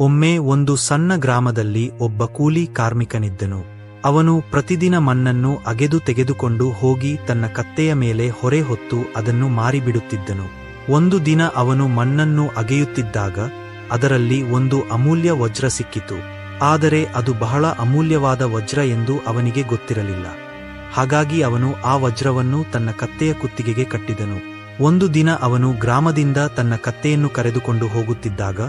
ಒಮ್ಮೆ ಒಂದು ಸಣ್ಣ ಗ್ರಾಮದಲ್ಲಿ ಒಬ್ಬ ಕೂಲಿ ಕಾರ್ಮಿಕನಿದ್ದನು. ಅವನು ಪ್ರತಿದಿನ ಮಣ್ಣನ್ನು ಅಗೆದು ತೆಗೆದುಕೊಂಡು ಹೋಗಿ ತನ್ನ ಕತ್ತೆಯ ಮೇಲೆ ಹೊರೆ ಹೊತ್ತು ಅದನ್ನು ಮಾರಿಬಿಡುತ್ತಿದ್ದನು. ಒಂದು ದಿನ ಅವನು ಮಣ್ಣನ್ನು ಅಗೆಯುತ್ತಿದ್ದಾಗ ಅದರಲ್ಲಿ ಒಂದು ಅಮೂಲ್ಯ ವಜ್ರ ಸಿಕ್ಕಿತು. ಆದರೆ ಅದು ಬಹಳ ಅಮೂಲ್ಯವಾದ ವಜ್ರ ಎಂದು ಅವನಿಗೆ ಗೊತ್ತಿರಲಿಲ್ಲ. ಹಾಗಾಗಿ ಅವನು ಆ ವಜ್ರವನ್ನು ತನ್ನ ಕತ್ತೆಯ ಕುತ್ತಿಗೆಗೆ ಕಟ್ಟಿದನು. ಒಂದು ದಿನ ಅವನು ಗ್ರಾಮದಿಂದ ತನ್ನ ಕತ್ತೆಯನ್ನು ಕರೆದುಕೊಂಡು ಹೋಗುತ್ತಿದ್ದಾಗ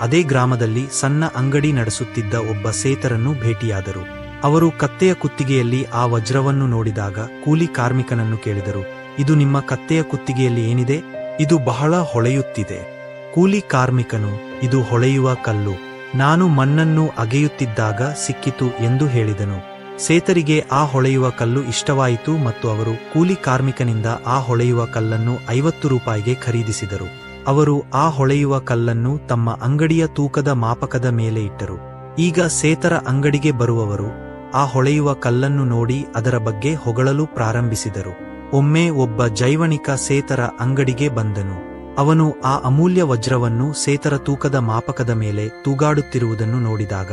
ಅದೇ ಗ್ರಾಮದಲ್ಲಿ ಸಣ್ಣ ಅಂಗಡಿ ನಡೆಸುತ್ತಿದ್ದ ಒಬ್ಬ ಸೇತರನ್ನು ಭೇಟಿಯಾದರು. ಅವರು ಕತ್ತೆಯ ಕುತ್ತಿಗೆಯಲ್ಲಿ ಆ ವಜ್ರವನ್ನು ನೋಡಿದಾಗ ಕೂಲಿ ಕಾರ್ಮಿಕನನ್ನು ಕೇಳಿದರು. ಇದು ನಿಮ್ಮ ಕತ್ತೆಯ ಕುತ್ತಿಗೆಯಲ್ಲಿ ಏನಿದೆ? ಇದು ಬಹಳ ಹೊಳೆಯುತ್ತಿದೆ. ಕೂಲಿ ಕಾರ್ಮಿಕನು, ಇದು ಹೊಳೆಯುವ ಕಲ್ಲು. ನಾನು ಮಣ್ಣನ್ನು ಅಗೆಯುತ್ತಿದ್ದಾಗ ಸಿಕ್ಕಿತು ಎಂದು ಹೇಳಿದನು. ಸೇತರಿಗೆ ಆ ಹೊಳೆಯುವ ಕಲ್ಲು ಇಷ್ಟವಾಯಿತು ಮತ್ತು ಅವರು ಕೂಲಿ ಕಾರ್ಮಿಕನಿಂದ ಆ ಹೊಳೆಯುವ ಕಲ್ಲನ್ನು ಐವತ್ತು ರೂಪಾಯಿಗೆ ಖರೀದಿಸಿದರು. ಅವರು ಆ ಹೊಳೆಯುವ ಕಲ್ಲನ್ನು ತಮ್ಮ ಅಂಗಡಿಯ ತೂಕದ ಮಾಪಕದ ಮೇಲೆ ಇಟ್ಟರು. ಈಗ ಸೇತರ ಅಂಗಡಿಗೆ ಬರುವವರು ಆ ಹೊಳೆಯುವ ಕಲ್ಲನ್ನು ನೋಡಿ ಅದರ ಬಗ್ಗೆ ಹೊಗಳಲು ಪ್ರಾರಂಭಿಸಿದರು. ಒಮ್ಮೆ ಒಬ್ಬ ಜೈವಣಿಕ ಸೇತರ ಅಂಗಡಿಗೆ ಬಂದನು. ಅವನು ಆ ಅಮೂಲ್ಯ ವಜ್ರವನ್ನು ಸೇತರ ತೂಕದ ಮಾಪಕದ ಮೇಲೆ ತೂಗಾಡುತ್ತಿರುವುದನ್ನು ನೋಡಿದಾಗ,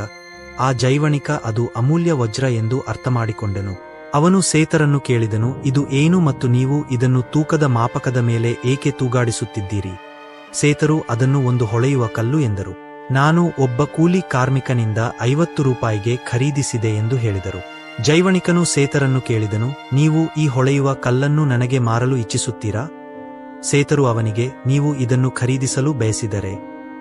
ಆ ಜೈವಣಿಕ ಅದು ಅಮೂಲ್ಯ ವಜ್ರ ಎಂದು ಅರ್ಥಮಾಡಿಕೊಂಡನು. ಅವನು ಸೇತರನ್ನು ಕೇಳಿದನು, ಇದು ಏನು ಮತ್ತು ನೀವು ಇದನ್ನು ತೂಕದ ಮಾಪಕದ ಮೇಲೆ ಏಕೆ ತೂಗಾಡಿಸುತ್ತಿದ್ದೀರಿ? ಸೇತರು ಅದನ್ನು ಒಂದು ಹೊಳೆಯುವ ಕಲ್ಲು ಎಂದರು. ನಾನು ಒಬ್ಬ ಕೂಲಿ ಕಾರ್ಮಿಕನಿಂದ ಐವತ್ತು ರೂಪಾಯಿಗೆ ಖರೀದಿಸಿದೆ ಎಂದು ಹೇಳಿದರು. ಜೈವಣಿಕನು ಸೇತರನ್ನು ಕೇಳಿದನು, ನೀವು ಈ ಹೊಳೆಯುವ ಕಲ್ಲನ್ನು ನನಗೆ ಮಾರಲು ಇಚ್ಛಿಸುತ್ತೀರಾ? ಸೇತರು ಅವನಿಗೆ, ನೀವು ಇದನ್ನು ಖರೀದಿಸಲು ಬಯಸಿದರೆ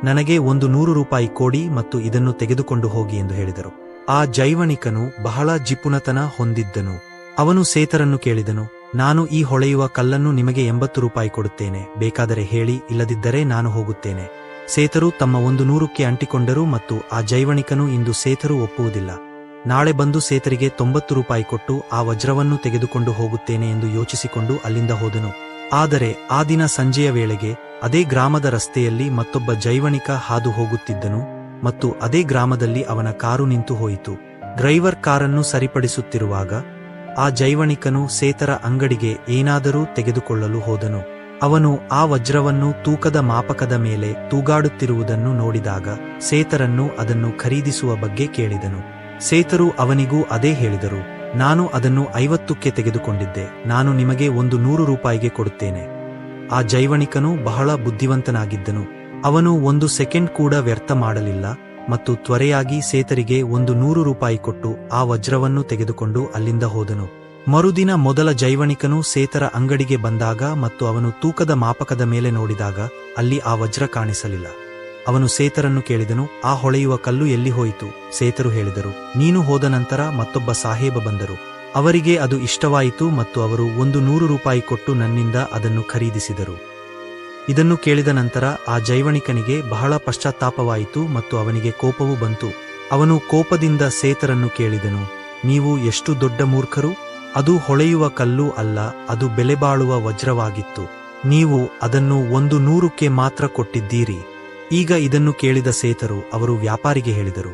ನನಗೆ ಒಂದು ನೂರು ರೂಪಾಯಿ ಕೊಡಿ ಮತ್ತು ಇದನ್ನು ತೆಗೆದುಕೊಂಡು ಹೋಗಿ ಎಂದು ಹೇಳಿದರು. ಆ ಜೈವಣಿಕನು ಬಹಳ ಜಿಪುಣತನ ಹೊಂದಿದ್ದನು. ಅವನು ಸೇತರನ್ನು ಕೇಳಿದನು ನಾನು ಈ ಹೊಳೆಯುವ ಕಲ್ಲನ್ನು ನಿಮಗೆ ಎಂಬತ್ತು ರೂಪಾಯಿ ಕೊಡುತ್ತೇನೆ. ಬೇಕಾದರೆ ಹೇಳಿ, ಇಲ್ಲದಿದ್ದರೆ ನಾನು ಹೋಗುತ್ತೇನೆ. ಸೇತರು ತಮ್ಮ ಒಂದು ನೂರಕ್ಕೆ ಅಂಟಿಕೊಂಡರು ಮತ್ತು ಆ ಜೈವಣಿಕನು ಇಂದು ಸೇತರು ಒಪ್ಪುವುದಿಲ್ಲ. ನಾಳೆ ಬಂದು ಸೇತರಿಗೆ ತೊಂಬತ್ತು ರೂಪಾಯಿ ಕೊಟ್ಟು ಆ ವಜ್ರವನ್ನು ತೆಗೆದುಕೊಂಡು ಹೋಗುತ್ತೇನೆ ಎಂದು ಯೋಚಿಸಿಕೊಂಡು ಅಲ್ಲಿಂದ ಹೋದನು. ಆದರೆ ಆ ದಿನ ಸಂಜೆಯ ವೇಳೆಗೆ ಅದೇ ಗ್ರಾಮದ ರಸ್ತೆಯಲ್ಲಿ ಮತ್ತೊಬ್ಬ ಜೈವಣಿಕ ಹಾದು ಹೋಗುತ್ತಿದ್ದನು ಮತ್ತು ಅದೇ ಗ್ರಾಮದಲ್ಲಿ ಅವನ ಕಾರು ನಿಂತು ಹೋಯಿತು. ಡ್ರೈವರ್ ಕಾರನ್ನು ಸರಿಪಡಿಸುತ್ತಿರುವಾಗ ಆ ಜೈವಣಿಕನು ಸೇತರ ಅಂಗಡಿಗೆ ಏನಾದರೂ ತೆಗೆದುಕೊಳ್ಳಲು ಹೋದನು. ಅವನು ಆ ವಜ್ರವನ್ನು ತೂಕದ ಮಾಪಕದ ಮೇಲೆ ತೂಗಾಡುತ್ತಿರುವುದನ್ನು ನೋಡಿದಾಗ ಸೇತರನ್ನು ಅದನ್ನು ಖರೀದಿಸುವ ಬಗ್ಗೆ ಕೇಳಿದನು. ಸೇತರು ಅವನಿಗೂ ಅದೇ ಹೇಳಿದರು, ನಾನು ಅದನ್ನು ಐವತ್ತಕ್ಕೆ ತೆಗೆದುಕೊಂಡಿದ್ದೆ, ನಾನು ನಿಮಗೆ ಒಂದು ನೂರು ರೂಪಾಯಿಗೆ ಕೊಡುತ್ತೇನೆ. ಆ ಜೈವಣಿಕನು ಬಹಳ ಬುದ್ಧಿವಂತನಾಗಿದ್ದನು. ಅವನು ಒಂದು ಸೆಕೆಂಡ್ ಕೂಡ ವ್ಯರ್ಥ ಮಾಡಲಿಲ್ಲ ಮತ್ತು ತ್ವರೆಯಾಗಿ ಸೇತರಿಗೆ ಒಂದು ನೂರು ರೂಪಾಯಿ ಕೊಟ್ಟು ಆ ವಜ್ರವನ್ನು ತೆಗೆದುಕೊಂಡು ಅಲ್ಲಿಂದ ಹೋದನು. ಮರುದಿನ ಮೊದಲ ಜೈವಣಿಕನು ಸೇತರ ಅಂಗಡಿಗೆ ಬಂದಾಗ ಮತ್ತು ಅವನು ತೂಕದ ಮಾಪಕದ ಮೇಲೆ ನೋಡಿದಾಗ ಅಲ್ಲಿ ಆ ವಜ್ರ ಕಾಣಿಸಲಿಲ್ಲ. ಅವನು ಸೇತರನ್ನು ಕೇಳಿದನು, ಆ ಹೊಳೆಯುವ ಕಲ್ಲು ಎಲ್ಲಿ ಹೋಯಿತು? ಸೇತರು ಹೇಳಿದರು, ನೀನು ಹೋದ ನಂತರ ಮತ್ತೊಬ್ಬ ಸಾಹೇಬ ಬಂದರು. ಅವರಿಗೆ ಅದು ಇಷ್ಟವಾಯಿತು ಮತ್ತು ಅವರು ಒಂದು ನೂರು ರೂಪಾಯಿ ಕೊಟ್ಟು ನನ್ನಿಂದ ಅದನ್ನು ಖರೀದಿಸಿದರು. ಇದನ್ನು ಕೇಳಿದ ನಂತರ ಆ ಜೈವಣಿಕನಿಗೆ ಬಹಳ ಪಶ್ಚಾತ್ತಾಪವಾಯಿತು ಮತ್ತು ಅವನಿಗೆ ಕೋಪವೂ ಬಂತು. ಅವನು ಕೋಪದಿಂದ ಸೇತರನ್ನು ಕೇಳಿದನು, ನೀವು ಎಷ್ಟು ದೊಡ್ಡ ಮೂರ್ಖರು? ಅದು ಹೊಳೆಯುವ ಕಲ್ಲು ಅಲ್ಲ, ಅದು ಬೆಲೆಬಾಳುವ ವಜ್ರವಾಗಿತ್ತು. ನೀವು ಅದನ್ನು ಒಂದು ನೂರಕ್ಕೆ ಮಾತ್ರ ಕೊಟ್ಟಿದ್ದೀರಿ. ಈಗ ಇದನ್ನು ಕೇಳಿದ ಸೇತರು ಅವರು ವ್ಯಾಪಾರಿಗೆ ಹೇಳಿದರು,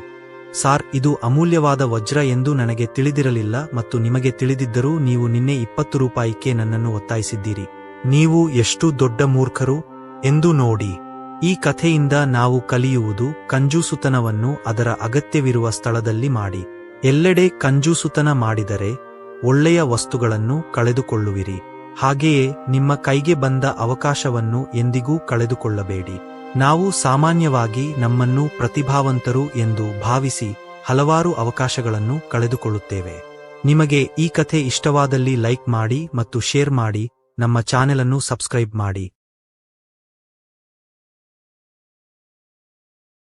ಸಾರ್, ಇದು ಅಮೂಲ್ಯವಾದ ವಜ್ರ ಎಂದು ನನಗೆ ತಿಳಿದಿರಲಿಲ್ಲ ಮತ್ತು ನಿಮಗೆ ತಿಳಿದಿದ್ದರೂ ನೀವು ನಿನ್ನೆ ಇಪ್ಪತ್ತು ರೂಪಾಯಿಗೆ ನನ್ನನ್ನು ಒತ್ತಾಯಿಸಿದ್ದೀರಿ. ನೀವು ಎಷ್ಟು ದೊಡ್ಡ ಮೂರ್ಖರು ಎಂದು ನೋಡಿ. ಈ ಕಥೆಯಿಂದ ನಾವು ಕಲಿಯುವುದು ಕಂಜೂಸುತನವನ್ನು ಅದರ ಅಗತ್ಯವಿರುವ ಸ್ಥಳದಲ್ಲಿ ಮಾಡಿ. ಎಲ್ಲೆಡೆ ಕಂಜೂಸುತನ ಮಾಡಿದರೆ ಒಳ್ಳೆಯ ವಸ್ತುಗಳನ್ನು ಕಳೆದುಕೊಳ್ಳುವಿರಿ. ಹಾಗೆಯೇ ನಿಮ್ಮ ಕೈಗೆ ಬಂದ ಅವಕಾಶವನ್ನು ಎಂದಿಗೂ ಕಳೆದುಕೊಳ್ಳಬೇಡಿ. ನಾವು ಸಾಮಾನ್ಯವಾಗಿ ನಮ್ಮನ್ನು ಪ್ರತಿಭಾವಂತರು ಎಂದು ಭಾವಿಸಿ ಹಲವಾರು ಅವಕಾಶಗಳನ್ನು ಕಳೆದುಕೊಳ್ಳುತ್ತೇವೆ. ನಿಮಗೆ ಈ ಕಥೆ ಇಷ್ಟವಾದಲ್ಲಿ ಲೈಕ್ ಮಾಡಿ ಮತ್ತು ಶೇರ್ ಮಾಡಿ. ನಮ್ಮ ಚಾನೆಲ್ ಅನ್ನು ಸಬ್ಸ್ಕ್ರೈಬ್ ಮಾಡಿ.